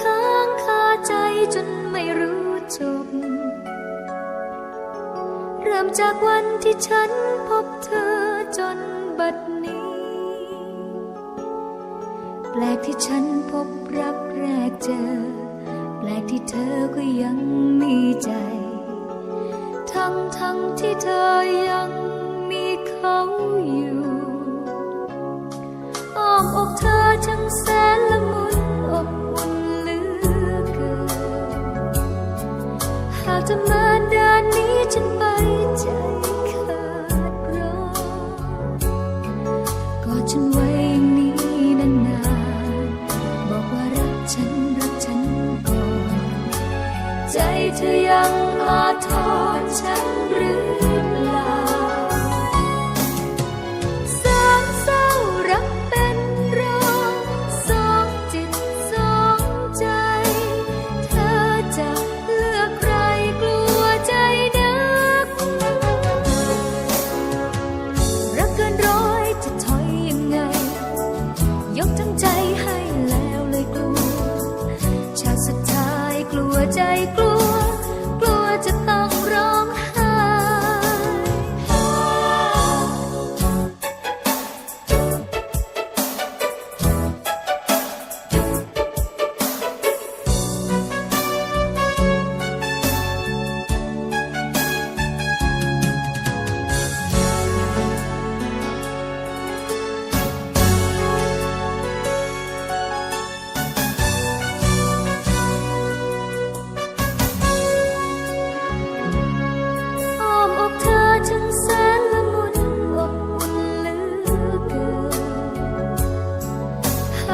ค้างคาใจจนไม่รู้จบ เริ่มจากวันที่ฉันพบเธอจนบัดนี้ แปลกที่ฉันพบรักแรกเจอ แปลกที่เธอก็ยังมีใจ ทั้งทั้งที่เธอยังมีเขาอยู่อ้อมอกเธอช่างแส หากจะมาด้านนี้ฉันไปใจขาดร้อนกอดฉันไว้อย่างนี้นานๆบอกว่ารักฉันรักฉันก่อน ใจเธอยังอาทรฉันหรือ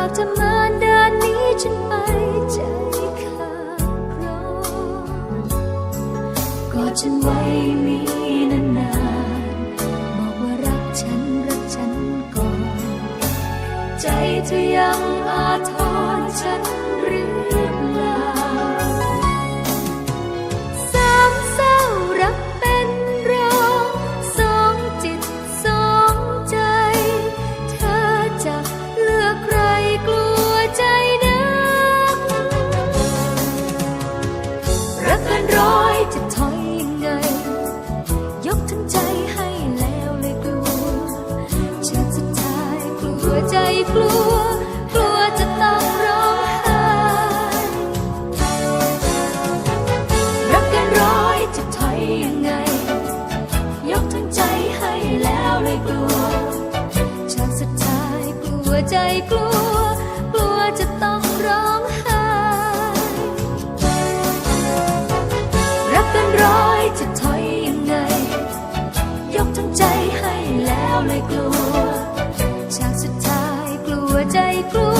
ากจะมาด้านนี้ฉันไปใจขาดร้อนกอดฉันไว้มีนานๆบอกว่ารักฉันรักฉันก่อน ใจเธอยังอาทรฉันหรือ กลัว กลัวจะต้องร้องไห้รักกันร้อยจะถอยยังไง ยกทั้งใจให้แล้วเลยกลัวฉากสุดท้ายกลัวใจกลัว กลัวจะต้องร้องไห้รักกันร้อยจะถอยยังไง ยกทั้งใจให้แล้วเลยกลัว ใจกลัว